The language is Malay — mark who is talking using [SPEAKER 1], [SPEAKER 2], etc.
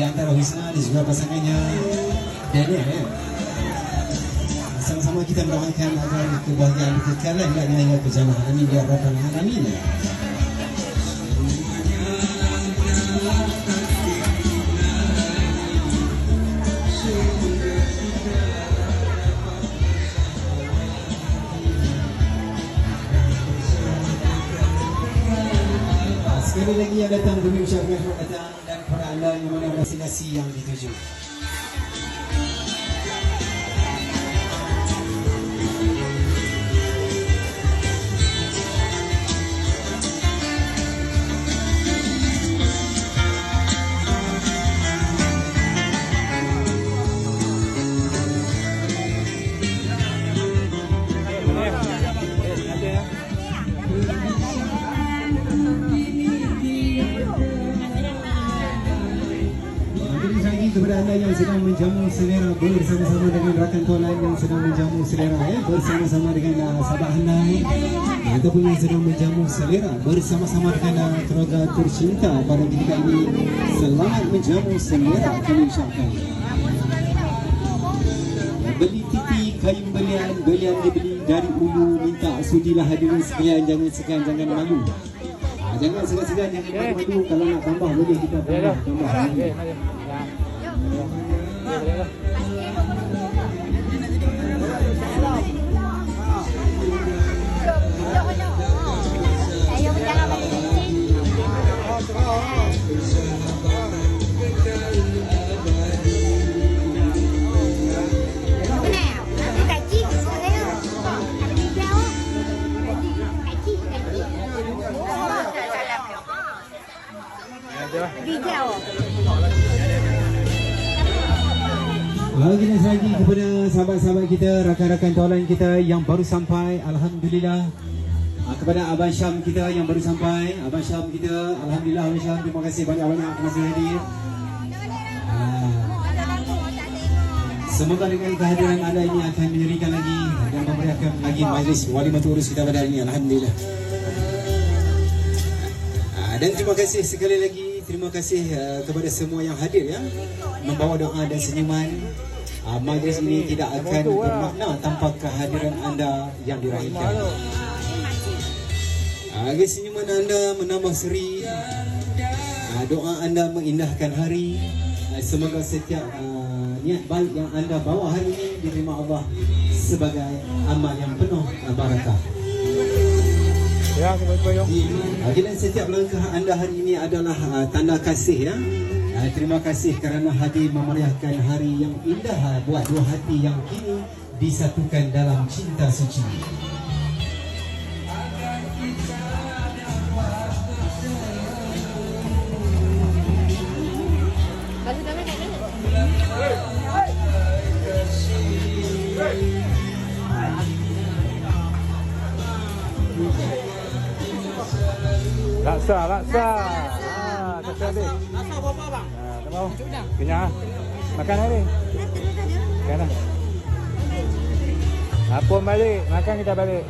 [SPEAKER 1] di antara Husna dan juga pasangannya Daniel ya. Sama-sama kita mendoakan agar kebahagiaan kekekalan dan hingga ke zaman amin ya rabbal alamin. Sekali lagi yang datang kami ucapkan selamat datang anda yang mana destinasi yang dituju. Anda yang sedang menjamu selera bersama-sama dengan rakan tuan yang sedang menjamu selera ya bersama-sama dengan uh, sahabat anda ya, ataupun yang sedang menjamu selera bersama-sama dengan uh, keluarga tercinta pada ketika ini. Selamat menjamu selera kami ucapkan beli titi kayu belian belian dibeli dari ulu minta sudilah hadirin sekalian jangan segan jangan malu. Ah, jangan segan-segan jangan malu-malu. Kalau nak tambah boleh kita tambah tambah
[SPEAKER 2] video.
[SPEAKER 1] Lagi dan lagi kepada sahabat-sahabat kita, rakan-rakan tawalan kita yang baru sampai, Alhamdulillah. Ah, Kepada Abang Syam kita yang baru sampai, Abang Syam kita, Alhamdulillah Abang Syam, terima kasih banyak-banyak masih hadir. Ah, Semoga dengan kehadiran anda ini akan menyerikan lagi dan memeriahkan lagi majlis wali matur urus kita pada hari ini. Alhamdulillah. Ah, Dan terima kasih sekali lagi terima kasih uh, kepada semua yang hadir ya membawa doa dan senyuman. Uh, majlis ini tidak akan bermakna tanpa kehadiran anda yang diraihkan. Uh, agar senyuman anda menambah seri, uh, doa anda mengindahkan hari. Uh, semoga setiap uh, niat baik yang anda bawa hari ini diterima Allah sebagai amal yang penuh uh, barakah.
[SPEAKER 3] Ya.
[SPEAKER 1] Okey dan setiap langkah anda hari ini adalah uh, tanda kasih ya. Uh, terima kasih kerana hadir memeriahkan hari yang indah uh, buat dua hati yang kini disatukan dalam cinta suci.
[SPEAKER 3] Laksa, laksa. Ah, kata dia. Laksa berapa bang? Ah, tak mau. Kenyang. ah? Makan hari. Makan lah. Apa balik? Makan kita balik.